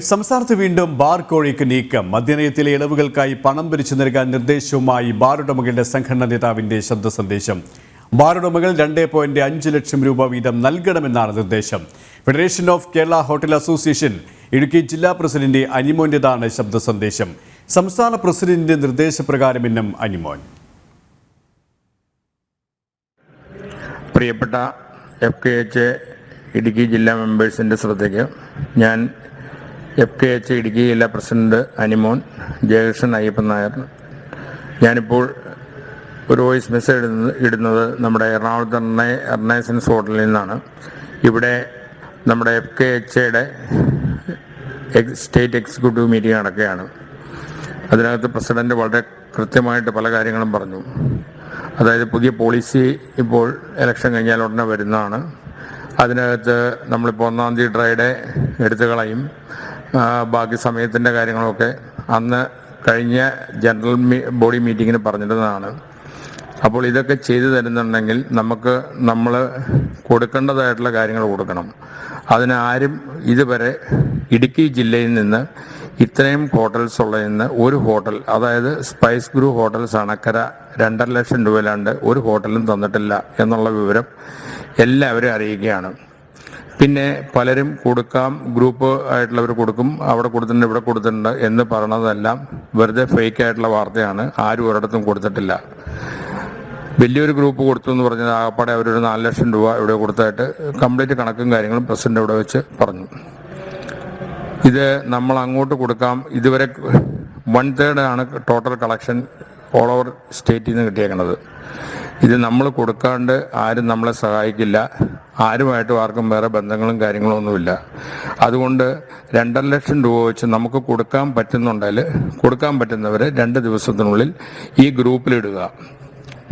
സംസ്ഥാനത്ത് വീണ്ടും ബാർ കോഴിക്ക് നീക്കം. മദ്യനയത്തിലെ ഇളവുകൾക്കായി പണം പിരിച്ചു നൽകാൻ നിർദ്ദേശവുമായി ബാർ ഉടമകളുടെ സംഘടനാ നേതാവിന്റെ ശബ്ദ സന്ദേശം. ഉടമകൾ രണ്ട് പോയിന്റ് അഞ്ച് ലക്ഷം രൂപ വീതം നൽകണമെന്നാണ് നിർദ്ദേശം. Federation of Kerala hotel association Idukki ജില്ലാ പ്രസിഡന്റ് അനിമോന്റേതാണ് ശബ്ദ സന്ദേശം. സംസ്ഥാന പ്രസിഡന്റിന്റെ നിർദ്ദേശപ്രകാരം ഇന്നും അനിമോൻ. പ്രിയപ്പെട്ട എഫ് കെ എച്ച് ഇടുക്കി ജില്ലാ മെമ്പേഴ്സിന്റെ ശ്രദ്ധയ്ക്ക് ഞാൻ എഫ് കെ എച്ച് ഇടുക്കി ജില്ലാ പ്രസിഡന്റ് അനിമോൻ ജയകൃഷ്ണൻ അയ്യപ്പൻ നായർ. ഞാനിപ്പോൾ ഒരു വോയിസ് മെസ്സേജ് ഇടുന്നത് ഇടുന്നത് നമ്മുടെ എറണാകുളത്ത് എറണാ എറണാസൻസ് ഹോട്ടലിൽ നിന്നാണ്. ഇവിടെ നമ്മുടെ എഫ് കെ എച്ചയുടെ സ്റ്റേറ്റ് എക്സിക്യൂട്ടീവ് മീറ്റിംഗ് നടക്കുകയാണ്. അതിനകത്ത് പ്രസിഡന്റ് വളരെ കൃത്യമായിട്ട് പല കാര്യങ്ങളും പറഞ്ഞു. അതായത് പുതിയ പോളിസി ഇപ്പോൾ ഇലക്ഷൻ കഴിഞ്ഞാൽ ഉടനെ വരുന്നതാണ്. അതിനകത്ത് നമ്മളിപ്പോൾ ഒന്നാം തീയതി ഡ്രൈഡേ എടുത്തു ബാക്കി സമയത്തിന്റെ കാര്യങ്ങളൊക്കെ അന്ന് കഴിഞ്ഞ ജനറൽ ബോഡി മീറ്റിങ്ങിന് പറഞ്ഞിരുന്നതാണ്. അപ്പോൾ ഇതൊക്കെ ചെയ്തു തരുന്നുണ്ടെങ്കിൽ നമുക്ക് നമ്മൾ കൊടുക്കേണ്ടതായിട്ടുള്ള കാര്യങ്ങൾ കൊടുക്കണം. അതിനാരും ഇതുവരെ ഇടുക്കി ജില്ലയിൽ നിന്ന് ഇത്രയും ഹോട്ടൽസ് ഉള്ളതിൽ നിന്ന് ഒരു ഹോട്ടൽ അതായത് സ്പൈസ് ഗ്രൂ ഹോട്ടൽസ് അണക്കര രണ്ടര ലക്ഷം രൂപയിലാണ്ട് ഒരു ഹോട്ടലും തന്നിട്ടില്ല എന്നുള്ള വിവരം എല്ലാവരും അറിയിക്കുകയാണ് പിന്നെ പലരും കൊടുക്കാം ഗ്രൂപ്പ് ആയിട്ടുള്ളവർ കൊടുക്കും അവിടെ കൊടുത്തിട്ടുണ്ട് ഇവിടെ കൊടുത്തിട്ടുണ്ട് എന്ന് പറയണതെല്ലാം വെറുതെ ഫേക്ക് ആയിട്ടുള്ള വാർത്തയാണ്. ആരും ഒരിടത്തും കൊടുത്തിട്ടില്ല. വലിയൊരു ഗ്രൂപ്പ് കൊടുത്തു എന്ന് പറഞ്ഞത് ആകപ്പാടെ അവരൊരു നാല് ലക്ഷം രൂപ ഇവിടെ കൊടുത്തായിട്ട് കംപ്ലീറ്റ് കണക്കും കാര്യങ്ങളും പ്രസിഡന്റ് ഇവിടെ വെച്ച് പറഞ്ഞു. ഇത് നമ്മൾ അങ്ങോട്ട് കൊടുക്കാം. ഇതുവരെ വൺ തേർഡ് ആണ് ടോട്ടൽ കളക്ഷൻ ഓൾ ഓവർ സ്റ്റേറ്റിൽ നിന്ന് കിട്ടിയേക്കുന്നത് ഇത് നമ്മൾ കൊടുക്കാണ്ട് ആരും നമ്മളെ സഹായിക്കില്ല. ആരുമായിട്ടും ആർക്കും വേറെ ബന്ധങ്ങളും കാര്യങ്ങളും ഒന്നുമില്ല. അതുകൊണ്ട് രണ്ടര ലക്ഷം രൂപ വെച്ച് നമുക്ക് കൊടുക്കാൻ പറ്റുന്നുണ്ടെങ്കിൽ കൊടുക്കാൻ പറ്റുന്നവരെ രണ്ട് ദിവസത്തിനുള്ളിൽ ഈ ഗ്രൂപ്പിലിടുക.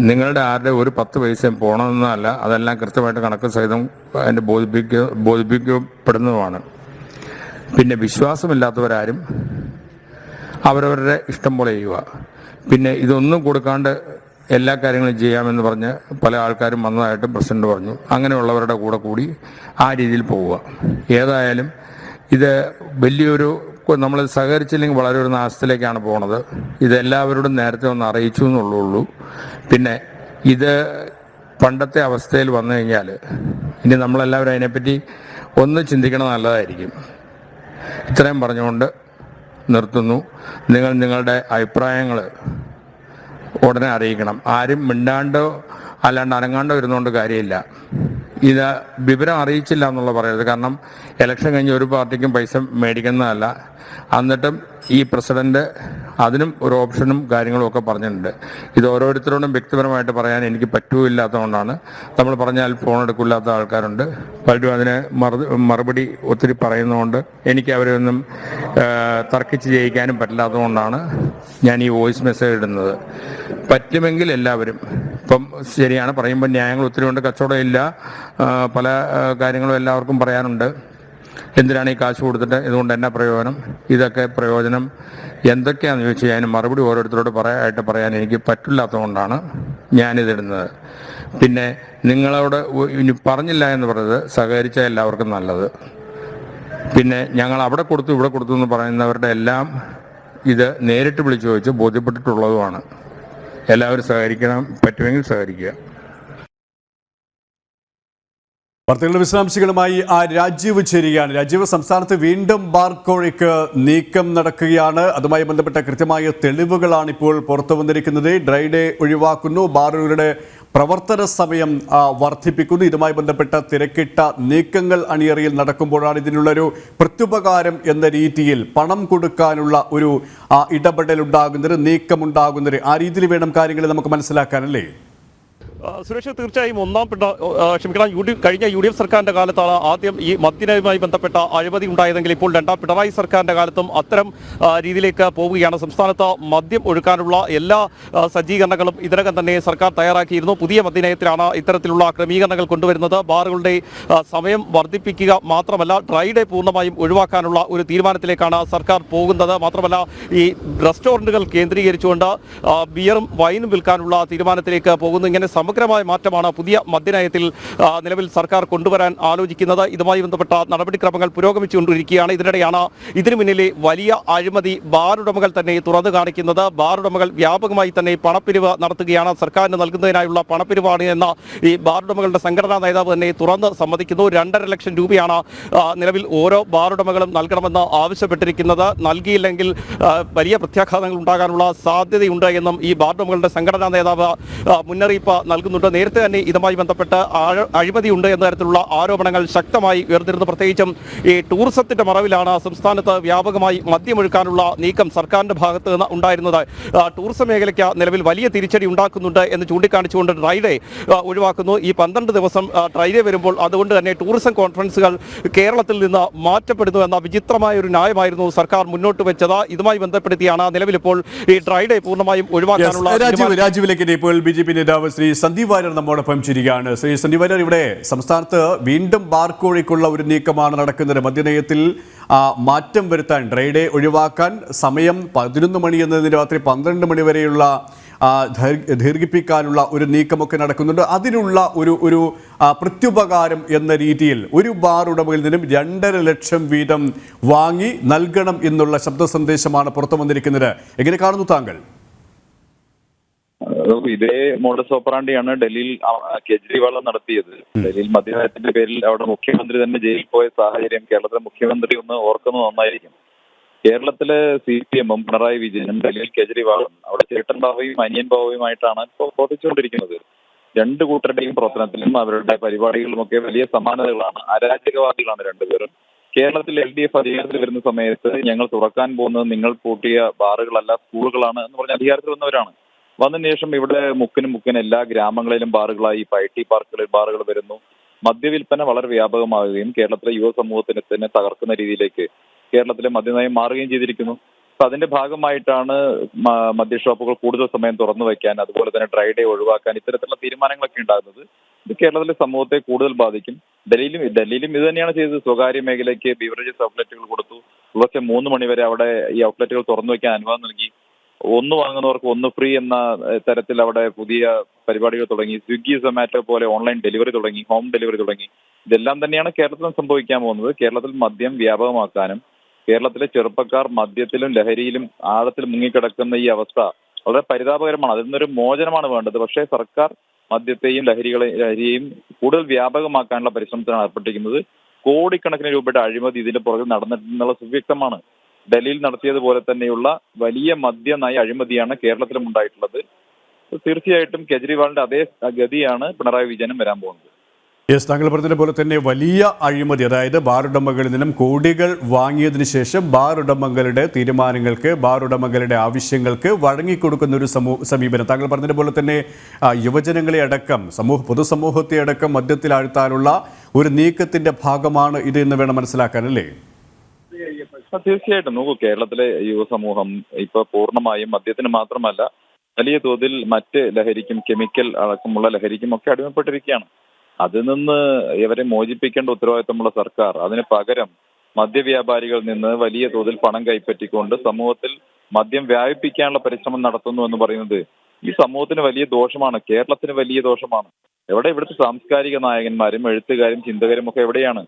നിങ്ങളുടെ ആരുടെ ഒരു പത്ത് പൈസയും പോകണമെന്നല്ല അതെല്ലാം കൃത്യമായിട്ട് കണക്ക് സഹിതം അതിന്റെ ബോധിപ്പിക്ക ബോധിപ്പിക്കപ്പെടുന്നതുമാണ്. പിന്നെ വിശ്വാസമില്ലാത്തവരാരും അവരവരുടെ ഇഷ്ടം പോലെ ചെയ്യുക. പിന്നെ ഇതൊന്നും കൊടുക്കാണ്ട് എല്ലാ കാര്യങ്ങളും ചെയ്യാമെന്ന് പറഞ്ഞ് പല ആൾക്കാരും വന്നതായിട്ട് പ്രസിഡന്റ് പറഞ്ഞു. അങ്ങനെയുള്ളവരുടെ കൂടെ കൂടി ആ രീതിയിൽ പോവുക. ഏതായാലും ഇത് വലിയൊരു നമ്മൾ സഹകരിച്ചില്ലെങ്കിൽ വളരെ ഒരു നാശത്തിലേക്കാണ് പോണത്. ഇത് എല്ലാവരോടും നേരത്തെ ഒന്ന് അറിയിച്ചു എന്നുള്ളൂ പിന്നെ ഇത് പണ്ടത്തെ അവസ്ഥയിൽ വന്നു കഴിഞ്ഞാൽ ഇനി നമ്മളെല്ലാവരും അതിനെപ്പറ്റി ഒന്ന് ചിന്തിക്കണം നല്ലതായിരിക്കും. ഇത്രയും പറഞ്ഞുകൊണ്ട് നിർത്തുന്നു. നിങ്ങൾ നിങ്ങളുടെ അഭിപ്രായങ്ങൾ ഉടനെ അറിയിക്കണം. ആരും മിണ്ടാണ്ടോ അല്ലാണ്ട് അനങ്ങാണ്ടോ ഇരുന്നുകൊണ്ട് കാര്യമില്ല. ഇത് വിവരം അറിയിച്ചില്ല എന്നുള്ള പറയരുത്. കാരണം ഇലക്ഷൻ കഴിഞ്ഞ് ഒരു പാർട്ടിക്കും പൈസ മേടിക്കുന്നതല്ല. എന്നിട്ടും ഈ പ്രസിഡന്റ് അതിനും ഒരു ഓപ്ഷനും കാര്യങ്ങളും ഒക്കെ പറഞ്ഞിട്ടുണ്ട്. ഇത് ഓരോരുത്തരോടും വ്യക്തിപരമായിട്ട് പറയാൻ എനിക്ക് പറ്റൂല്ലാത്തതുകൊണ്ടാണ്. നമ്മൾ പറഞ്ഞാൽ ഫോൺ എടുക്കില്ലാത്ത ആൾക്കാരുണ്ട്. പലരും അതിന് മറുപടി ഒത്തിരി പറയുന്നതുകൊണ്ട് എനിക്ക് അവരെ ഒന്നും ആ, തർക്കിച്ച് ജയിക്കാനും പറ്റില്ലാത്തതുകൊണ്ടാണ് ഞാൻ ഈ വോയിസ് മെസ്സേജ് ഇടുന്നത്. പറ്റുമെങ്കിൽ എല്ലാവരും ഇപ്പം ശരിയാണ് പറയുമ്പോൾ ന്യായങ്ങൾ ഒത്തിരി ഉണ്ട് കച്ചവടം ഇല്ല പല കാര്യങ്ങളും എല്ലാവർക്കും പറയാനുണ്ട്. എന്തിനാണ് ഈ കാശ് കൊടുത്തിട്ട്? ഇതുകൊണ്ട് എന്നാ പ്രയോജനം? ഇതൊക്കെ പ്രയോജനം എന്തൊക്കെയാണെന്ന് ചോദിച്ചാൽ അതിന് മറുപടി ഓരോരുത്തരോട് പറയാനായിട്ട് പറയാൻ എനിക്ക് പറ്റില്ലാത്തതുകൊണ്ടാണ് ഞാനിതിടുന്നത്. പിന്നെ നിങ്ങളോട് ഇനി പറഞ്ഞില്ല എന്ന് പറഞ്ഞത് സഹകരിച്ച എല്ലാവർക്കും നല്ലത്. പിന്നെ ഞങ്ങൾ അവിടെ കൊടുത്തു ഇവിടെ കൊടുത്തു എന്ന് പറയുന്നവരുടെ എല്ലാം ഇത് നേരിട്ട് വിളിച്ചു ചോദിച്ച് ബോധ്യപ്പെട്ടിട്ടുള്ളതുമാണ്. എല്ലാവരും സഹകരിക്കണം പറ്റുമെങ്കിൽ സഹകരിക്കുക. വാർത്തകളുടെ വിശദാംശങ്ങളുമായി ആ രാജീവ് ചേരുകയാണ്. രാജീവ് സംസ്ഥാനത്ത് വീണ്ടും ബാർ കോഴിക്ക് നീക്കം നടക്കുകയാണ്. അതുമായി ബന്ധപ്പെട്ട കൃത്യമായ തെളിവുകളാണ് ഇപ്പോൾ പുറത്തു വന്നിരിക്കുന്നത്. ഡ്രൈ ഡേ ഒഴിവാക്കുന്നു. ബാറുകളുടെ പ്രവർത്തന സമയം വർദ്ധിപ്പിക്കുന്നു. ഇതുമായി ബന്ധപ്പെട്ട തിരക്കിട്ട നീക്കങ്ങൾ അണിയറയിൽ നടക്കുമ്പോഴാണ് ഇതിനുള്ളൊരു പ്രത്യുപകാരം എന്ന രീതിയിൽ പണം കൊടുക്കാനുള്ള ഒരു ഉണ്ടാകുന്നത് നീക്കമുണ്ടാകുന്നത്. ആ രീതിയിൽ വേണം കാര്യങ്ങൾ നമുക്ക് മനസ്സിലാക്കാനല്ലേ? സുരേഷ് തീർച്ചയായും ഒന്നാം പെട്ട ക്ഷമിക്കണം യു ഡി കഴിഞ്ഞ യു ഡി എഫ് സർക്കാരിന്റെ കാലത്താണ് ആദ്യം ഈ മദ്യനയുമായി ബന്ധപ്പെട്ട അഴിമതി ഉണ്ടായതെങ്കിൽ ഇപ്പോൾ രണ്ടാം പിണറായി സർക്കാരിന്റെ കാലത്തും അത്തരം രീതിയിലേക്ക് പോവുകയാണ്. സംസ്ഥാനത്ത് മദ്യം ഒഴുക്കാനുള്ള എല്ലാ സജ്ജീകരണങ്ങളും ഇതിനകം തന്നെ സർക്കാർ തയ്യാറാക്കിയിരുന്നു. പുതിയ മദ്യനയത്തിലാണ് ഇത്തരത്തിലുള്ള ക്രമീകരണങ്ങൾ കൊണ്ടുവരുന്നത്. ബാറുകളുടെ സമയം വർദ്ധിപ്പിക്കുക മാത്രമല്ല ഡ്രൈ ഡേ പൂർണമായും ഒഴിവാക്കാനുള്ള ഒരു തീരുമാനത്തിലേക്കാണ് സർക്കാർ പോകുന്നത്. മാത്രമല്ല ഈ റെസ്റ്റോറന്റുകൾ കേന്ദ്രീകരിച്ചുകൊണ്ട് ബിയറും വൈനും വിൽക്കാനുള്ള തീരുമാനത്തിലേക്ക് പോകുന്നു. ഇങ്ങനെ സമഗ്ര സമഗ്രമായ മാറ്റമാണ് പുതിയ മദ്യനയത്തിൽ നിലവിൽ സർക്കാർ കൊണ്ടുവരാൻ ആലോചിക്കുന്നത്. ഇതുമായി ബന്ധപ്പെട്ട നടപടിക്രമങ്ങൾ പുരോഗമിച്ചുകൊണ്ടിരിക്കുകയാണ്. ഇതിനിടെയാണ് ഇതിനു മുന്നിലെ വലിയ അഴിമതി ബാറുടമകൾ തന്നെ തുറന്നു കാണിക്കുന്നത്. ബാറുടമകൾ വ്യാപകമായി തന്നെ പണപ്പിരിവ് നടത്തുകയാണ്. സർക്കാരിന് നൽകുന്നതിനായുള്ള പണപ്പിരിവാണ് എന്ന ഈ ബാറുടമകളുടെ സംഘടനാ നേതാവ് തന്നെ തുറന്ന് സമ്മതിക്കുന്നു. രണ്ടര ലക്ഷം രൂപയാണ് നിലവിൽ ഓരോ ബാറുടമകളും നൽകണമെന്ന് ആവശ്യപ്പെട്ടിരിക്കുന്നത്. നൽകിയില്ലെങ്കിൽ വലിയ പ്രത്യാഘാതങ്ങൾ ഉണ്ടാകാനുള്ള സാധ്യതയുണ്ട് എന്നും ഈ ബാറുടമകളുടെ സംഘടനാ നേതാവ് മുന്നറിയിപ്പ് മുന്നറിയിപ്പ് നൽകുന്നുണ്ട്. നേരത്തെ തന്നെ ഇതുമായി ബന്ധപ്പെട്ട് അഴിമതി അഴിമതിയുണ്ട് എന്ന തരത്തിലുള്ള ആരോപണങ്ങൾ ശക്തമായി ഉയർന്നിരുന്നു. പ്രത്യേകിച്ചും ഈ ടൂറിസത്തിന്റെ മറവിലാണ് സംസ്ഥാനത്ത് വ്യാപകമായി മദ്യമൊഴുക്കാനുള്ള നീക്കം സർക്കാരിന്റെ ഭാഗത്ത് നിന്ന് ഉണ്ടായിരുന്നത്. ടൂറിസം മേഖലയ്ക്ക് നിലവിൽ വലിയ തിരിച്ചടി ഉണ്ടാക്കുന്നുണ്ട് എന്ന് ചൂണ്ടിക്കാണിച്ചുകൊണ്ട് ഡ്രൈഡേ ഒഴിവാക്കുന്നു. ഈ പന്ത്രണ്ട് ദിവസം ഡ്രൈഡേ വരുമ്പോൾ അതുകൊണ്ട് തന്നെ ടൂറിസം കോൺഫറൻസുകൾ കേരളത്തിൽ നിന്ന് മാറ്റപ്പെടുന്നു എന്ന വിചിത്രമായ ഒരു ന്യായമായിരുന്നു സർക്കാർ മുന്നോട്ട് വെച്ചത്. ഇതുമായി ബന്ധപ്പെടുത്തിയാണ് നിലവിലിപ്പോൾ ഈ ഡ്രൈഡേ പൂർണമായും ഒഴിവാക്കാനുള്ള രാജീവ് രാജീവിലേക്ക് ഇപ്പോൾ ബി ജെ പി നേതാവ് ശ്രീ സന്ദീപ് വാര്യർ നമ്മോടൊപ്പം ചിരിക്കുകയാണ്. ശ്രീ സന്ദീപ് വാര്യർ ഇവിടെ സംസ്ഥാനത്ത് വീണ്ടും ബാർക്കോഴിക്കുള്ള ഒരു നീക്കമാണ് നടക്കുന്നത്. മദ്യനയത്തിൽ മാറ്റം വരുത്താൻ ഡ്രൈഡേ ഒഴിവാക്കാൻ സമയം പതിനൊന്ന് മണി എന്നതിന് രാത്രി പന്ത്രണ്ട് മണി വരെയുള്ള ദീർഘിപ്പിക്കാനുള്ള ഒരു നീക്കമൊക്കെ നടക്കുന്നുണ്ട്. അതിനുള്ള ഒരു ഒരു പ്രത്യുപകാരം എന്ന രീതിയിൽ ഒരു ബാർ ഉടമയിൽ നിന്നും രണ്ടര ലക്ഷം വീതം വാങ്ങി നൽകണം എന്നുള്ള ശബ്ദ സന്ദേശമാണ് പുറത്തു വന്നിരിക്കുന്നത്. എങ്ങനെ കാണുന്നു താങ്കൾ? ഇതേ മോഡസ് ഓപ്പറാണ്ടിയാണ് ഡൽഹിയിൽ കെജ്രിവാൾ നടത്തിയത്. ഡൽഹിയിൽ മദ്യനയത്തിന്റെ പേരിൽ അവിടെ മുഖ്യമന്ത്രി തന്നെ ജയിലിൽ പോയ സാഹചര്യം കേരളത്തിലെ മുഖ്യമന്ത്രി ഒന്ന് ഓർക്കുന്നത് നന്നായിരിക്കും. കേരളത്തിലെ സി പി എമ്മും പിണറായി വിജയനും ഡൽഹിയിൽ കേജ്രിവാളും അവിടെ ചേട്ടൻ ബാബയും അനിയൻ ബാബയുമായിട്ടാണ് ഇപ്പോൾ പ്രവർത്തിച്ചുകൊണ്ടിരിക്കുന്നത്. രണ്ട് കൂട്ടരുടെയും പ്രവർത്തനത്തിലും അവരുടെ പരിപാടികളിലുമൊക്കെ വലിയ സമാനതകളാണ് അരാജകവാദികളാണ് രണ്ടുപേരും. കേരളത്തിൽ എൽ ഡി എഫ് അധികാരത്തിൽ വരുന്ന സമയത്ത് ഞങ്ങൾ തുറക്കാൻ പോകുന്നത് നിങ്ങൾ പൂട്ടിയ ബാറുകളല്ല സ്കൂളുകളാണ് എന്ന് പറഞ്ഞ അധികാരത്തിൽ വന്നവരാണ്. വന്നതിന് ശേഷം ഇവിടെ മുക്കിനും മുക്കിനും എല്ലാ ഗ്രാമങ്ങളിലും ബാറുകളായി ഇപ്പൊ ഐ ടി പാർക്കുകളിൽ ബാറുകൾ വരുന്നു. മദ്യവിൽപ്പന വളരെ വ്യാപകമാവുകയും കേരളത്തിലെ യുവ സമൂഹത്തിനെ തന്നെ തകർക്കുന്ന രീതിയിലേക്ക് കേരളത്തിലെ മദ്യനയം മാറുകയും ചെയ്തിരിക്കുന്നു. അപ്പൊ അതിന്റെ ഭാഗമായിട്ടാണ് മദ്യ ഷോപ്പുകൾ കൂടുതൽ സമയം തുറന്നു വയ്ക്കാൻ അതുപോലെ തന്നെ ഡ്രൈ ഡേ ഒഴിവാക്കാൻ ഇത്തരത്തിലുള്ള തീരുമാനങ്ങളൊക്കെ ഉണ്ടാകുന്നത് ഇത് കേരളത്തിലെ സമൂഹത്തെ കൂടുതൽ ബാധിക്കും. ഡൽഹിയിലും ഡൽഹിയിലും ഇത് തന്നെയാണ് ചെയ്തത്. സ്വകാര്യ മേഖലയ്ക്ക് ബീവറേജസ് ഔട്ട്ലെറ്റുകൾ കൊടുത്തു. പുലർച്ചെ മൂന്ന് മണിവരെ അവിടെ ഈ ഔട്ട്ലെറ്റുകൾ തുറന്നു വയ്ക്കാൻ അനുവാദം നൽകി. ഒന്ന് വാങ്ങുന്നവർക്ക് ഒന്ന് ഫ്രീ എന്ന തരത്തിൽ അവിടെ പുതിയ പരിപാടികൾ തുടങ്ങി. സ്വിഗ്ഗി സൊമാറ്റോ പോലെ ഓൺലൈൻ ഡെലിവറി തുടങ്ങി ഹോം ഡെലിവറി തുടങ്ങി. ഇതെല്ലാം തന്നെയാണ് കേരളത്തിൽ സംഭവിക്കാൻ പോകുന്നത്. കേരളത്തിൽ മദ്യം വ്യാപകമാക്കാനും കേരളത്തിലെ ചെറുപ്പക്കാർ മദ്യത്തിലും ലഹരിയിലും ആഴത്തിൽ മുങ്ങിക്കിടക്കുന്ന ഈ അവസ്ഥ വളരെ പരിതാപകരമാണ്. അതിൽ നിന്നൊരു മോചനമാണ് വേണ്ടത്. പക്ഷേ സർക്കാർ മദ്യത്തെയും ലഹരികളെ ലഹരിയെയും കൂടുതൽ വ്യാപകമാക്കാനുള്ള പരിശ്രമത്തിലാണ് ഏർപ്പെട്ടിരിക്കുന്നത്. കോടിക്കണക്കിന് രൂപയുടെ അഴിമതി ഇതിന്റെ പുറകിൽ നടന്നിട്ടുള്ള സുവ്യക്തമാണ് ഡൽഹിയിൽ നടത്തിയതുപോലെ തന്നെയുള്ള വലിയ മദ്യ നയ അഴിമതിയാണ് കേരളത്തിലും ഉണ്ടായിട്ടുള്ളത്. തീർച്ചയായിട്ടും കെജ്രിവാളിന്റെ അതേ ഗതിയാണ് പിണറായി വിജയനും വരാൻ പോകുന്നത്. യെസ് താങ്കൾ പറഞ്ഞതുപോലെ തന്നെ വലിയ അഴിമതി അതായത് ബാറുടമകളിൽ നിന്നും കോടികൾ വാങ്ങിയതിന് ശേഷം ബാറുടമകളുടെ തീരുമാനങ്ങൾക്ക് ബാറുടമകളുടെ ആവശ്യങ്ങൾക്ക് വഴങ്ങിക്കൊടുക്കുന്ന ഒരു സമൂഹ സമീപനം. താങ്കൾ പറഞ്ഞതുപോലെ തന്നെ യുവജനങ്ങളെ അടക്കം സമൂഹ പൊതുസമൂഹത്തെ അടക്കം മദ്യത്തിലാഴ്ത്താനുള്ള ഒരു നീക്കത്തിന്റെ ഭാഗമാണ് ഇത് എന്ന് വേണം മനസ്സിലാക്കാൻ അല്ലേ? തീർച്ചയായിട്ടും. നോക്കൂ കേരളത്തിലെ യുവസമൂഹം ഇപ്പൊ പൂർണമായും മദ്യത്തിന് മാത്രമല്ല വലിയ തോതിൽ മറ്റ് ലഹരിക്കും കെമിക്കൽ അടക്കമുള്ള ലഹരിക്കും ഒക്കെ അടിമപ്പെട്ടിരിക്കുകയാണ്. അതിൽ നിന്ന് ഇവരെ മോചിപ്പിക്കേണ്ട ഉത്തരവാദിത്തമുള്ള സർക്കാർ. അതിന് പകരം മദ്യവ്യാപാരികളിൽ നിന്ന് വലിയ തോതിൽ പണം കൈപ്പറ്റിക്കൊണ്ട് സമൂഹത്തിൽ മദ്യം വ്യാപിപ്പിക്കാനുള്ള പരിശ്രമം നടത്തുന്നു എന്ന് പറയുന്നത് ഈ സമൂഹത്തിന് വലിയ ദോഷമാണ്. കേരളത്തിന് വലിയ ദോഷമാണ്. എവിടെ ഇവിടുത്തെ സാംസ്കാരിക നായകന്മാരും എഴുത്തുകാരും ചിന്തകരും ഒക്കെ എവിടെയാണ്?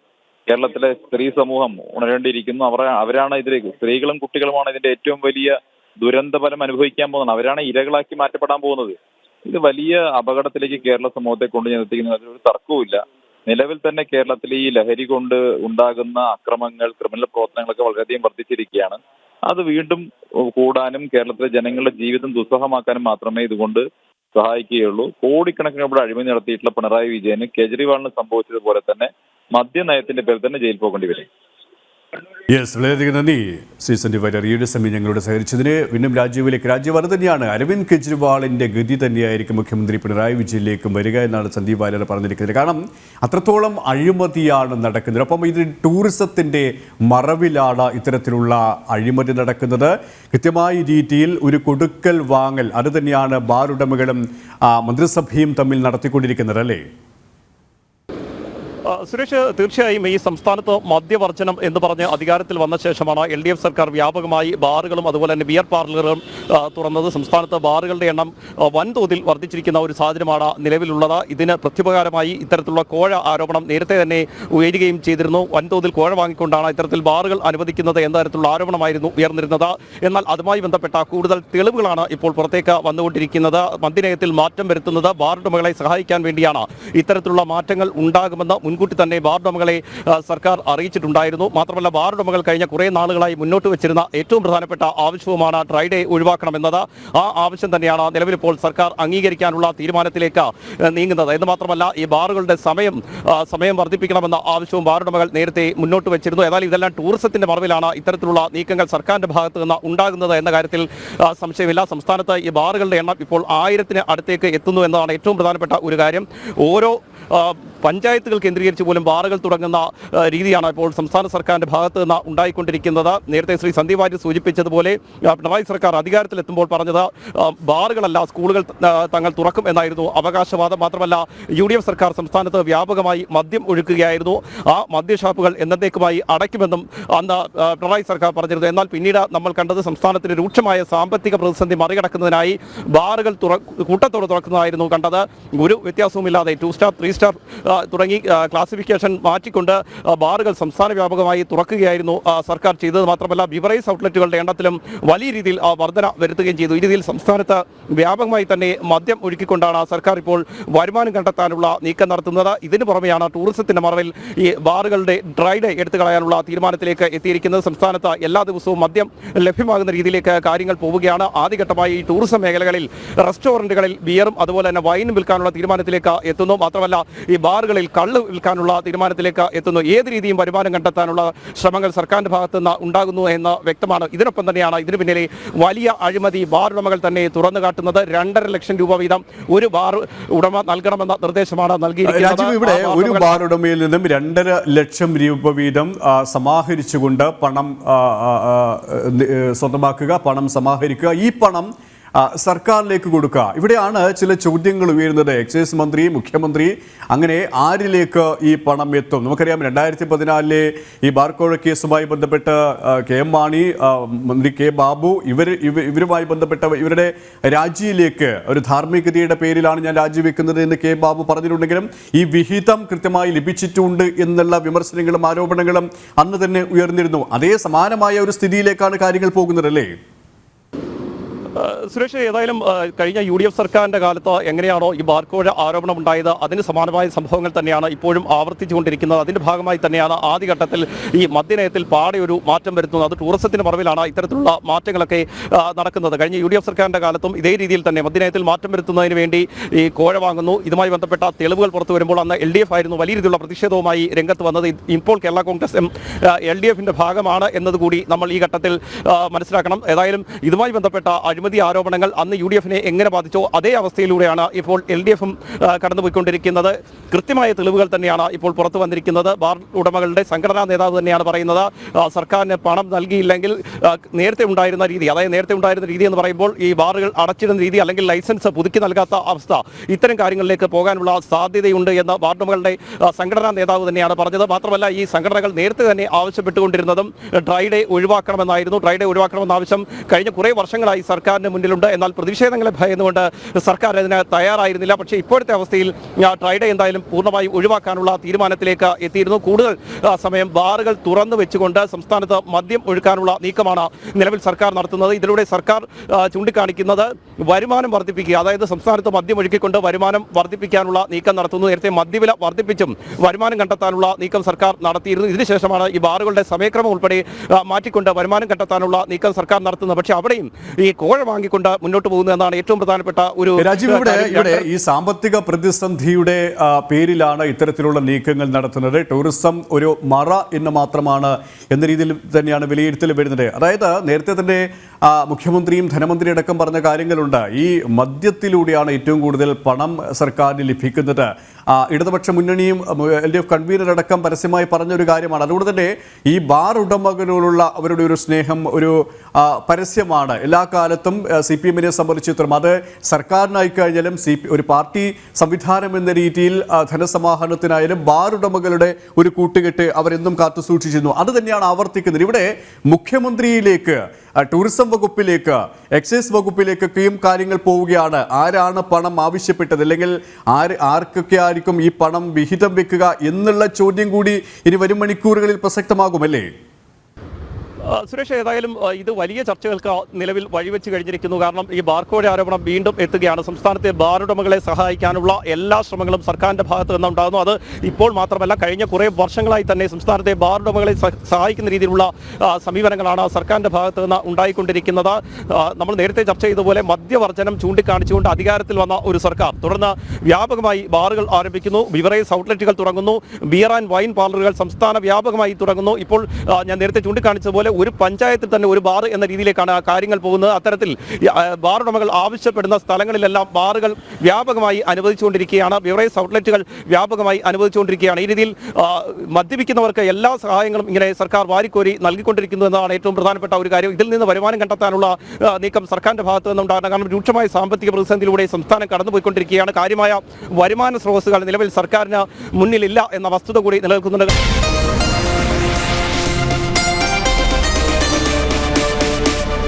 കേരളത്തിലെ സ്ത്രീ സമൂഹം ഉണരേണ്ടിയിരിക്കുന്നു. അവർ അവരാണ് ഇതിലേക്ക് സ്ത്രീകളും കുട്ടികളുമാണ് ഇതിന്റെ ഏറ്റവും വലിയ ദുരന്ത ഫലം അനുഭവിക്കാൻ പോകുന്നത്. അവരാണ് ഇരകളാക്കി മാറ്റപ്പെടാൻ പോകുന്നത്. ഇത് വലിയ അപകടത്തിലേക്ക് കേരള സമൂഹത്തെ കൊണ്ട് ചെന്നെത്തിക്കുന്നത് അതിലൊരു തർക്കവുമില്ല. നിലവിൽ തന്നെ കേരളത്തിൽ ഈ ലഹരി കൊണ്ട് ഉണ്ടാകുന്ന അക്രമങ്ങൾ ക്രിമിനൽ പ്രവർത്തനങ്ങളൊക്കെ വളരെയധികം വർദ്ധിച്ചിരിക്കുകയാണ്. അത് വീണ്ടും കൂടാനും കേരളത്തിലെ ജനങ്ങളുടെ ജീവിതം ദുസ്സഹമാക്കാനും മാത്രമേ ഇതുകൊണ്ട് സഹായിക്കുകയുള്ളൂ. കോടിക്കണക്കിന് ഇവിടെ അഴിമതി നടത്തിയിട്ടുള്ള പിണറായി വിജയന് കേജ്രിവാളിന് സംഭവിച്ചതുപോലെ തന്നെ മദ്യനയത്തിന്റെ പേരിൽ തന്നെ ജയിൽ പോകേണ്ടി വരും. യെസ് വളരെയധികം നന്ദി. വാര്യർ ഈ ഒരു സമയം ഞങ്ങളോട് സഹകരിച്ചതിന് വീണ്ടും രാജ്യവിലേക്ക് രാജ്യം അത് തന്നെയാണ്. അരവിന്ദ് കെജ്രിവാളിന്റെ ഗതി തന്നെയായിരിക്കും മുഖ്യമന്ത്രി പിണറായി വിജയനിലേക്കും വരിക എന്നാണ് സന്ദീപ് വാര്യർ പറഞ്ഞിരിക്കുന്നത്. കാരണം അത്രത്തോളം അഴിമതിയാണ് നടക്കുന്നത്. ഒപ്പം ഇത് ടൂറിസത്തിന്റെ മറവിലാണ് ഇത്തരത്തിലുള്ള അഴിമതി നടക്കുന്നത്. കൃത്യമായ രീതിയിൽ ഒരു കൊടുക്കൽ വാങ്ങൽ അത് തന്നെയാണ് ബാർ ഉടമകളും മന്ത്രിസഭയും തമ്മിൽ നടത്തിക്കൊണ്ടിരിക്കുന്നത് അല്ലേ? സുരേഷ് തീർച്ചയായും ഈ സംസ്ഥാനത്ത് മദ്യവർജനം എന്ന് പറഞ്ഞ് അധികാരത്തിൽ വന്ന ശേഷമാണ് എൽ ഡി എഫ് സർക്കാർ വ്യാപകമായി ബാറുകളും അതുപോലെ തന്നെ ബിയർ പാർലറുകളും തുറന്നത്. സംസ്ഥാനത്ത് ബാറുകളുടെ എണ്ണം വൻതോതിൽ വർദ്ധിച്ചിരിക്കുന്ന ഒരു സാഹചര്യമാണ് നിലവിലുള്ളത്. ഇതിന് പ്രത്യുപകാരമായി ഇത്തരത്തിലുള്ള കോഴ ആരോപണം നേരത്തെ തന്നെ ഉയരുകയും ചെയ്തിരുന്നു. വൻതോതിൽ കോഴ വാങ്ങിക്കൊണ്ടാണ് ഇത്തരത്തിൽ ബാറുകൾ അനുവദിക്കുന്നത് എന്ന തരത്തിലുള്ള ആരോപണമായിരുന്നു ഉയർന്നിരുന്നത്. എന്നാൽ അതുമായി ബന്ധപ്പെട്ട കൂടുതൽ തെളിവുകളാണ് ഇപ്പോൾ പുറത്തേക്ക് വന്നുകൊണ്ടിരിക്കുന്നത്. മദ്യനയത്തിൽ മാറ്റം വരുത്തുന്നത് ബാറുടമകളെ സഹായിക്കാൻ വേണ്ടിയാണ് ഇത്തരത്തിലുള്ള മാറ്റങ്ങൾ ഉണ്ടാകുമെന്ന് മുൻകൂട്ടി തന്നെ ബാർ ഉടമകളെ സർക്കാർ അറിയിച്ചിട്ടുണ്ടായിരുന്നു. മാത്രമല്ല ബാർ ഉടമകൾ കഴിഞ്ഞ കുറേ നാളുകളായി മുന്നോട്ട് വെച്ചിരുന്ന ഏറ്റവും പ്രധാനപ്പെട്ട ആവശ്യവുമാണ് ഡ്രൈ ഡേ ഒഴിവാക്കണമെന്നത്. ആ ആവശ്യം തന്നെയാണ് നിലവിലിപ്പോൾ സർക്കാർ അംഗീകരിക്കാനുള്ള തീരുമാനത്തിലേക്ക് നീങ്ങുന്നത്. എന്ന് മാത്രമല്ല ഈ ബാറുകളുടെ സമയം സമയം വർദ്ധിപ്പിക്കണമെന്ന ആവശ്യവും ബാർ ഉടമകൾ നേരത്തെ മുന്നോട്ട് വെച്ചിരുന്നു. ഏതായാലും ഇതെല്ലാം ടൂറിസത്തിന്റെ മറവിലാണ് ഇത്തരത്തിലുള്ള നീക്കങ്ങൾ സർക്കാരിന്റെ ഭാഗത്ത് നിന്ന് ഉണ്ടാകുന്നത് എന്ന കാര്യത്തിൽ സംശയമില്ല. സംസ്ഥാനത്ത് ഈ ബാറുകളുടെ എണ്ണം ഇപ്പോൾ ആയിരത്തിന് അടുത്തേക്ക് എത്തുന്നു എന്നതാണ് ഏറ്റവും പ്രധാനപ്പെട്ട ഒരു കാര്യം. ഓരോ പഞ്ചായത്തുകൾ കേന്ദ്രീകരിച്ച് പോലും ബാറുകൾ തുടങ്ങുന്ന രീതിയാണ് ഇപ്പോൾ സംസ്ഥാന സർക്കാരിന്റെ ഭാഗത്ത് നിന്ന് ഉണ്ടായിക്കൊണ്ടിരിക്കുന്നത്. നേരത്തെ ശ്രീ സന്ദീപ് വാര്യർ സൂചിപ്പിച്ചതുപോലെ പിണറായി സർക്കാർ അധികാരത്തിലെത്തുമ്പോൾ പറഞ്ഞത് ബാറുകളല്ല സ്കൂളുകൾ തങ്ങൾ തുറക്കും എന്നായിരുന്നു അവകാശവാദം. മാത്രമല്ല യു സർക്കാർ സംസ്ഥാനത്ത് വ്യാപകമായി മദ്യം ഒഴുക്കുകയായിരുന്നു. ആ മദ്യഷാപ്പുകൾ എന്നത്തേക്കുമായി അടയ്ക്കുമെന്നും അന്ന് പിണറായി സർക്കാർ പറഞ്ഞിരുന്നു. എന്നാൽ പിന്നീട് നമ്മൾ കണ്ടത് സംസ്ഥാനത്തിന് രൂക്ഷമായ സാമ്പത്തിക പ്രതിസന്ധി മറികടക്കുന്നതിനായി ബാറുകൾ തുറ കൂട്ടത്തോടെ തുറക്കുന്നതായിരുന്നു കണ്ടത്. ഒരു വ്യത്യാസവുമില്ലാതെ ടു സ്റ്റാർ സ്റ്റാർ തുടങ്ങി ക്ലാസിഫിക്കേഷൻ മാറ്റിക്കൊണ്ട് ബാറുകൾ സംസ്ഥാന വ്യാപകമായി തുറക്കുകയായിരുന്നു സർക്കാർ ചെയ്തത് മാത്രമല്ല ബിവറേജ് ഔട്ട്ലെറ്റുകളുടെ എണ്ണത്തിലും വലിയ രീതിയിൽ വർധന വരുത്തുകയും ചെയ്തു. ഈ രീതിയിൽ സംസ്ഥാനത്ത് വ്യാപകമായി തന്നെ മദ്യം ഒഴുക്കിക്കൊണ്ടാണ് സർക്കാർ ഇപ്പോൾ വരുമാനം കണ്ടെത്താനുള്ള നീക്കം നടത്തുന്നത്. ഇതിനു പുറമെയാണ് ടൂറിസത്തിന്റെ മറവിൽ ഈ ബാറുകളുടെ ഡ്രൈ ഡേ എടുത്തു കളയാനുള്ള തീരുമാനത്തിലേക്ക് എത്തിയിരിക്കുന്നത്. സംസ്ഥാനത്ത് എല്ലാ ദിവസവും മദ്യം ലഭ്യമാകുന്ന രീതിയിലേക്ക് കാര്യങ്ങൾ പോവുകയാണ്. ആദ്യഘട്ടമായി ഈ ടൂറിസം മേഖലകളിൽ റെസ്റ്റോറന്റുകളിൽ ബിയറും അതുപോലെ തന്നെ വൈനും വിൽക്കാനുള്ള തീരുമാനത്തിലേക്ക് എത്തുന്നു. മാത്രമല്ല ഈ ബാറുകളിൽ കള്ള് വിൽക്കാനുള്ള തീരുമാനത്തിലേക്ക് എത്തുന്നു. ഏത് രീതിയും വരുമാനം കണ്ടെത്താനുള്ള ശ്രമങ്ങൾ സർക്കാരിന്റെ ഭാഗത്തു നിന്ന് ഉണ്ടാകുന്നു എന്ന് വ്യക്തമാണ്. ഇതിനൊപ്പം തന്നെയാണ് ഇതിനു പിന്നിലെ വലിയ അഴിമതി ബാർ ഉടമകൾ തന്നെ തുറന്നു കാട്ടുന്നത്. രണ്ടര ലക്ഷം രൂപ വീതം ഒരു ബാർ ഉടമ നൽകണമെന്ന നിർദ്ദേശമാണ് നൽകിയിരിക്കുന്നത്. ഇവിടെ ഒരു ബാർ ഉടമയിൽ നിന്നും രണ്ടര ലക്ഷം രൂപ വീതം സമാഹരിച്ചുകൊണ്ട് പണം സ്വന്തമാക്കുക പണം സമാഹരിക്കുക. ഈ പണം സർക്കാരിലേക്ക് കൊടുക്കുക. ഇവിടെയാണ് ചില ചോദ്യങ്ങൾ ഉയരുന്നത്. എക്സൈസ് മന്ത്രി മുഖ്യമന്ത്രി അങ്ങനെ ആരിലേക്ക് ഈ പണം എത്തും? നമുക്കറിയാം രണ്ടായിരത്തി പതിനാലിലെ ഈ ബാർക്കോഴ കേസുമായി ബന്ധപ്പെട്ട് കെ എം മാണി മന്ത്രി കെ ബാബു ഇവർ ഇവ- ഇവരുമായി ബന്ധപ്പെട്ട ഇവരുടെ രാജിയിലേക്ക് ഒരു ധാർമ്മികതയുടെ പേരിലാണ് ഞാൻ രാജിവെക്കുന്നത് എന്ന് കെ ബാബു പറഞ്ഞിട്ടുണ്ടെങ്കിലും ഈ വിഹിതം കൃത്യമായി ലഭിച്ചിട്ടുണ്ട് എന്നുള്ള വിമർശനങ്ങളും ആരോപണങ്ങളും അന്ന് തന്നെ ഉയർന്നിരുന്നു. അതേ സമാനമായ ഒരു സ്ഥിതിയിലേക്കാണ് കാര്യങ്ങൾ പോകുന്നതല്ലേ ഏഹ് സുരേഷ് ഏതായാലും കഴിഞ്ഞ യു ഡി എഫ് സർക്കാരിന്റെ കാലത്ത് എങ്ങനെയാണോ ഈ ബാർക്കോഴ ആരോപണം ഉണ്ടായത് അതിന് സമാനമായ സംഭവങ്ങൾ തന്നെയാണ് ഇപ്പോഴും ആവർത്തിച്ചുകൊണ്ടിരിക്കുന്നത്. അതിന്റെ ഭാഗമായി തന്നെയാണ് ആദ്യഘട്ടത്തിൽ ഈ മദ്യനയത്തിൽ പാടെ ഒരു മാറ്റം വരുത്തുന്നത്. അത് ടൂറിസത്തിന്റെ മറവിലാണ് ഇത്തരത്തിലുള്ള മാറ്റങ്ങളൊക്കെ നടക്കുന്നത്. കഴിഞ്ഞ യു ഡി എഫ് സർക്കാരിന്റെ കാലത്തും ഇതേ രീതിയിൽ തന്നെ മദ്യനയത്തിൽ മാറ്റം വരുത്തുന്നതിന് വേണ്ടി ഈ കോഴ വാങ്ങുന്നു. ഇതുമായി ബന്ധപ്പെട്ട തെളിവുകൾ പുറത്തു വരുമ്പോൾ അന്ന് എൽ ഡി എഫ് ആയിരുന്നു വലിയ രീതിയിലുള്ള പ്രതിഷേധവുമായി രംഗത്ത് വന്നത്. ഇപ്പോൾ Kerala Congress M L D എഫിന്റെ ഭാഗമാണ് എന്നതുകൂടി നമ്മൾ ഈ ഘട്ടത്തിൽ മനസ്സിലാക്കണം. ഏതായാലും ഇതുമായി ബന്ധപ്പെട്ട അഴിമതി ആരോപണങ്ങൾ അന്ന് യു ഡി എഫിനെ എങ്ങനെ ബാധിച്ചോ അതേ അവസ്ഥയിലൂടെയാണ് ഇപ്പോൾ എൽ ഡി എഫും കടന്നുപോയിക്കൊണ്ടിരിക്കുന്നത്. കൃത്യമായ തെളിവുകൾ തന്നെയാണ് ഇപ്പോൾ പുറത്തു വന്നിരിക്കുന്നത്. ബാർ ഉടമകളുടെ സംഘടനാ നേതാവ് തന്നെയാണ് പറയുന്നത്. സർക്കാരിന് പണം നൽകിയില്ലെങ്കിൽ നേരത്തെ ഉണ്ടായിരുന്ന രീതി അതായത് നേരത്തെ ഉണ്ടായിരുന്ന രീതി എന്ന് പറയുമ്പോൾ ഈ ബാറുകൾ അടച്ചിടുന്ന രീതി അല്ലെങ്കിൽ ലൈസൻസ് പുതുക്കി നൽകാത്ത അവസ്ഥ ഇത്തരം കാര്യങ്ങളിലേക്ക് പോകാനുള്ള സാധ്യതയുണ്ട് എന്ന് ബാർ ഉടമകളുടെ സംഘടനാ നേതാവ് തന്നെയാണ് പറഞ്ഞത്. മാത്രമല്ല ഈ സംഘടനകൾ നേരത്തെ തന്നെ ആവശ്യപ്പെട്ടുകൊണ്ടിരുന്നതും ഡ്രൈഡേ ഒഴിവാക്കണമെന്നായിരുന്നു. ഡ്രൈഡേ ഒഴിവാക്കണമെന്ന ആവശ്യം കഴിഞ്ഞ കുറേ വർഷങ്ങളായി സർക്കാരിന് മുന്നിലുണ്ട്. എന്നാൽ പ്രതിഷേധങ്ങളെ ഭയന്നുകൊണ്ട് സർക്കാർ അതിന് തയ്യാറായിരുന്നില്ല. പക്ഷേ ഇപ്പോഴത്തെ അവസ്ഥയിൽ ട്രൈഡ് എന്തായാലും പൂർണമായി ഒഴിവാക്കാനുള്ള തീരുമാനത്തിലേക്ക് എത്തിയിരുന്നു. കൂടുതൽ സമയം ബാറുകൾ തുറന്നു വെച്ചുകൊണ്ട് സംസ്ഥാനത്ത് മദ്യം ഒഴുക്കാനുള്ള നീക്കമാണ് നിലവിൽ സർക്കാർ നടത്തുന്നത്. ഇതിലൂടെ സർക്കാർ ചൂണ്ടിക്കാണിക്കുന്നത് വരുമാനം വർദ്ധിപ്പിക്കുക അതായത് സംസ്ഥാനത്ത് മദ്യം ഒഴുക്കിക്കൊണ്ട് വരുമാനം വർദ്ധിപ്പിക്കാനുള്ള നീക്കം നടത്തുന്നു. നേരത്തെ മദ്യവില വർദ്ധിപ്പിച്ചും വരുമാനം കണ്ടെത്താനുള്ള നീക്കം സർക്കാർ നടത്തിയിരുന്നു. ഇതിനുശേഷമാണ് ഈ ബാറുകളുടെ സമയക്രമം ഉൾപ്പെടെ മാറ്റിക്കൊണ്ട് വരുമാനം കണ്ടെത്താനുള്ള നീക്കം സർക്കാർ നടത്തുന്നത്. പക്ഷേ അവിടെയും ഈ കോഴ വാങ്ങിക്കൊണ്ട് മുന്നോട്ട് പോകുന്നു എന്നാണ് ഏറ്റവും പ്രധാനപ്പെട്ട ഒരു രാജീവ് ഇവിടെ ഇവിടെ ഈ സാമ്പത്തിക പ്രതിസന്ധിയുടെ പേരിലാണ് ഇത്തരത്തിലുള്ള നീക്കങ്ങൾ നടത്തുന്നത്. ടൂറിസം ഒരു മറ എന്ന് മാത്രമാണ് എന്ന രീതിയിൽ തന്നെയാണ് വിലയിരുത്തൽ വരുന്നത്. അതായത് നേരത്തെ തന്നെ മുഖ്യമന്ത്രിയും ധനമന്ത്രി അടക്കം പറഞ്ഞ കാര്യങ്ങളുണ്ട്. ഈ മദ്യത്തിലൂടെയാണ് ഏറ്റവും കൂടുതൽ പണം സർക്കാരിന് ലഭിക്കുന്നത്. ഇടതുപക്ഷ മുന്നണിയും എൽ ഡി എഫ് കൺവീനർ അടക്കം പരസ്യമായി പറഞ്ഞൊരു കാര്യമാണ്. അതുകൊണ്ട് തന്നെ ഈ ബാർ ഉടമകളോടുള്ള അവരുടെ ഒരു സ്നേഹം ഒരു പരസ്യമാണ്. എല്ലാ കാലത്തും കാലത്തും സി പി എമ്മിനെ സംബന്ധിച്ചിടത്തോളം അത് സർക്കാരിനായി കഴിഞ്ഞാലും സി പി ഒരു പാർട്ടി സംവിധാനം എന്ന രീതിയിൽ ധനസമാഹരണത്തിനായാലും ബാർ ഉടമകളുടെ ഒരു കൂട്ടുകെട്ട് അവരെന്നും കാത്തു സൂക്ഷിച്ചിരുന്നു. അത് തന്നെയാണ് ആവർത്തിക്കുന്നത്. ഇവിടെ മുഖ്യമന്ത്രിയിലേക്ക് ടൂറിസം വകുപ്പിലേക്ക് എക്സൈസ് വകുപ്പിലേക്കൊക്കെയും കാര്യങ്ങൾ പോവുകയാണ്. ആരാണ് പണം ആവശ്യപ്പെട്ടത്? അല്ലെങ്കിൽ ആര് ആർക്കൊക്കെ ആയിരിക്കും ഈ പണം വിഹിതം വെക്കുക എന്നുള്ള ചോദ്യം കൂടി ഇനി വരും മണിക്കൂറുകളിൽ പ്രസക്തമാകുമല്ലേ സുരേഷ് ഏതായാലും ഇത് വലിയ ചർച്ചകൾക്ക് നിലവിൽ വഴിവെച്ച് കഴിഞ്ഞിരിക്കുന്നു. കാരണം ഈ ബാർക്കോഴ ആരോപണം വീണ്ടും എത്തുകയാണ്. സംസ്ഥാനത്തെ ബാർ ഉടമകളെ സഹായിക്കാനുള്ള എല്ലാ ശ്രമങ്ങളും സർക്കാരിന്റെ ഭാഗത്ത് നിന്നുണ്ടാകുന്നു. അത് ഇപ്പോൾ മാത്രമല്ല കഴിഞ്ഞ കുറേ വർഷങ്ങളായി തന്നെ സംസ്ഥാനത്തെ ബാർ ഉടമകളെ സഹായിക്കുന്ന രീതിയിലുള്ള സമീപനങ്ങളാണ് സർക്കാരിന്റെ ഭാഗത്ത് നിന്ന് ഉണ്ടായിക്കൊണ്ടിരിക്കുന്നത്. നമ്മൾ നേരത്തെ ചർച്ച ചെയ്തതുപോലെ മദ്യവർജനം ചൂണ്ടിക്കാണിച്ചുകൊണ്ട് അധികാരത്തിൽ വന്ന ഒരു സർക്കാർ. തുടർന്ന് വ്യാപകമായി ബാറുകൾ ആരംഭിക്കുന്നു. ബിവറേജ് ഔട്ട്ലെറ്റുകൾ തുടങ്ങുന്നു. ബിയർ ആൻഡ് വൈൻ പാർലറുകൾ സംസ്ഥാന വ്യാപകമായി തുടങ്ങുന്നു. ഇപ്പോൾ ഞാൻ നേരത്തെ ചൂണ്ടിക്കാണിച്ചതുപോലെ ഒരു പഞ്ചായത്തിൽ തന്നെ ഒരു ബാർ എന്ന രീതിയിലേക്കാണ് ആ കാര്യങ്ങൾ പോകുന്നത്. അത്തരത്തിൽ ബാർ ഉടമകൾ ആവശ്യപ്പെടുന്ന സ്ഥലങ്ങളിലെല്ലാം ബാറുകൾ വ്യാപകമായി അനുവദിച്ചുകൊണ്ടിരിക്കുകയാണ്. ബിവറേജ് ഔട്ട്ലെറ്റുകൾ വ്യാപകമായി അനുവദിച്ചുകൊണ്ടിരിക്കുകയാണ്. ഈ രീതിയിൽ മദ്യപിക്കുന്നവർക്ക് എല്ലാ സഹായങ്ങളും ഇങ്ങനെ സർക്കാർ വാരിക്കോരി നൽകിക്കൊണ്ടിരിക്കുന്നു എന്നതാണ് ഏറ്റവും പ്രധാനപ്പെട്ട ഒരു കാര്യം. ഇതിൽ നിന്ന് വരുമാനം കണ്ടെത്താനുള്ള നീക്കം സർക്കാരിന്റെ ഭാഗത്ത് നിന്നുണ്ടാകണം. കാരണം രൂക്ഷമായ സാമ്പത്തിക പ്രതിസന്ധിയിലൂടെ സംസ്ഥാനം കടന്നുപോയിക്കൊണ്ടിരിക്കുകയാണ്. കാര്യമായ വരുമാന സ്രോതസ്സുകൾ നിലവിൽ സർക്കാരിന് മുന്നിലില്ല എന്ന വസ്തുത കൂടി നിലനിൽക്കുന്നുണ്ട്.